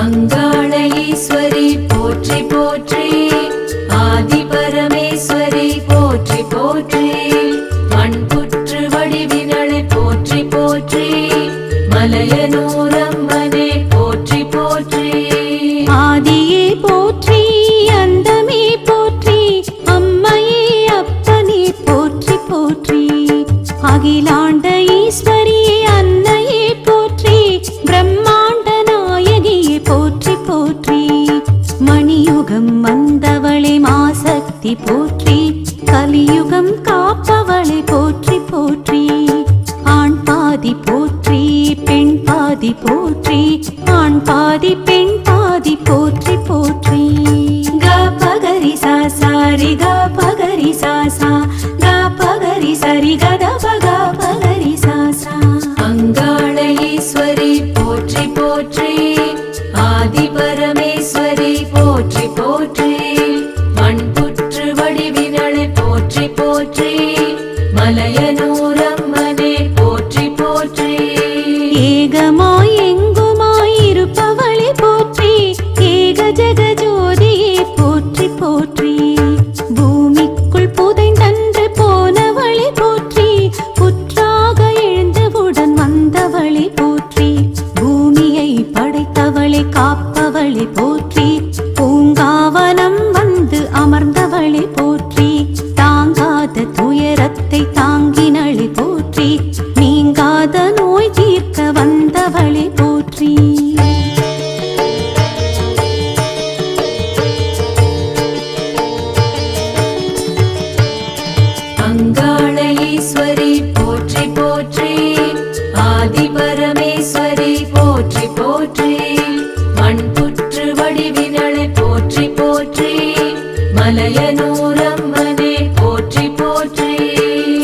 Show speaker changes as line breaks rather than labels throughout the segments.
அங்காள ஈஸ்வரி போற்றி போற்றி. ஆதி பரமேஸ்வரி போற்றி போற்றி. மண்புற்று வடிவினளை போற்றி போற்றி. மலையனூரம்மனே போற்றி போற்றி.
ஆதியே போற்றி அந்தமே போற்றி. அம்மையே அப்பனே போற்றி போற்றி. அகிலாண்ட ஈஸ்வரியே அன்னையே போற்றி. பிரம்மா மாசக்தி போற்றி. கலியுகம் காப்பவளை போற்றி போற்றி. ஆண் பாதி போற்றி பெண் பாதி போற்றி. ஆண் பாதி பெண் பாதி போற்றி போற்றி. க பகரி சா சாரி க பகரி சா சா. க பகரி சரி கத பக பகரி சா சா.
அங்காள ஈஸ்வரி போற்றி போற்றி. ஆதி பரமே மலையனூரம்மனே போற்றி போற்றி.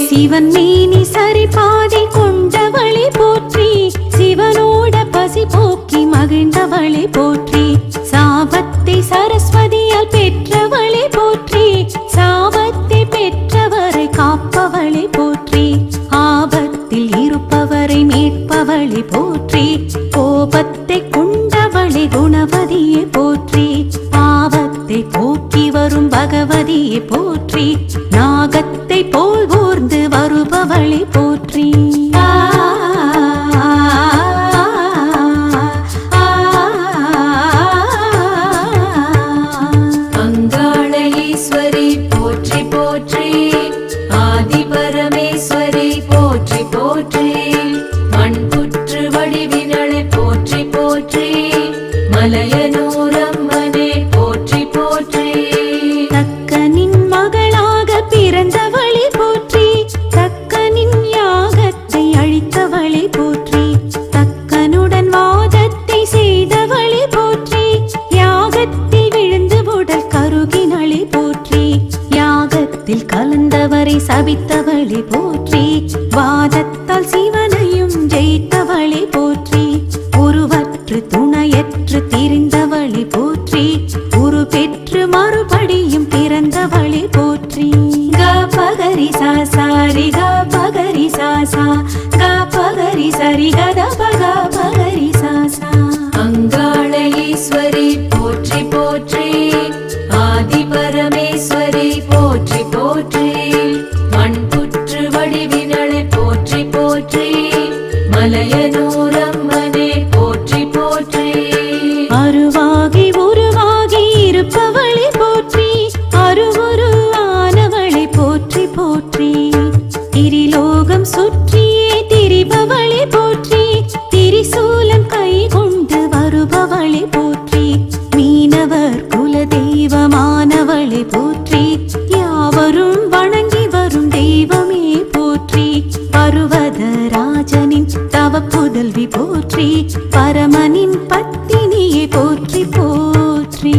சிவன் மேனி சரி பாதி கொண்டவளே போற்றி. சிவனோட பசி போக்கி மகிழ்ந்தவளே போற்றி. சாபத்தை சரஸ்வதியால் பெற்றவளே போற்றி. சாபத்தை பெற்றவரை காப்பவளே போற்றி. ஆபத்தில் இருப்பவரை மீட்பவளே போற்றி. கோபத்தை கொண்டவளே குணவதியே போற்றி. பாவத்தை போற்றி பகவதியை போற்றி நாகத்தை போல் ஊர்ந்து வருபவளை போற்றி. ஆ,
போற்றி போற்றி. ஆதி பரமேஸ்வரி போற்றி போற்றி. மண்புற்று வடிவினளை போற்றி போற்றி. தவித்தவளை போற்றி.
வாதத்தால் சிவனையும் ஜெயித்தவளை போற்றி. உருவற்று துணையற்று திரிந்தவளே போற்றி. உரு பெற்று மறுபடியும் பிறந்தவளை போற்றி. க பகரி சா சாரி க பகரி சா சா. க பகரி சரி கத பக பகரி சாசா சா.
அங்காள போற்றி போற்றி. ஆதி பரமேஸ்வரி போற்றி. பரமசிவ புதல்வி போற்றி பரமனின் பத்தினியை போற்றி
போற்றி.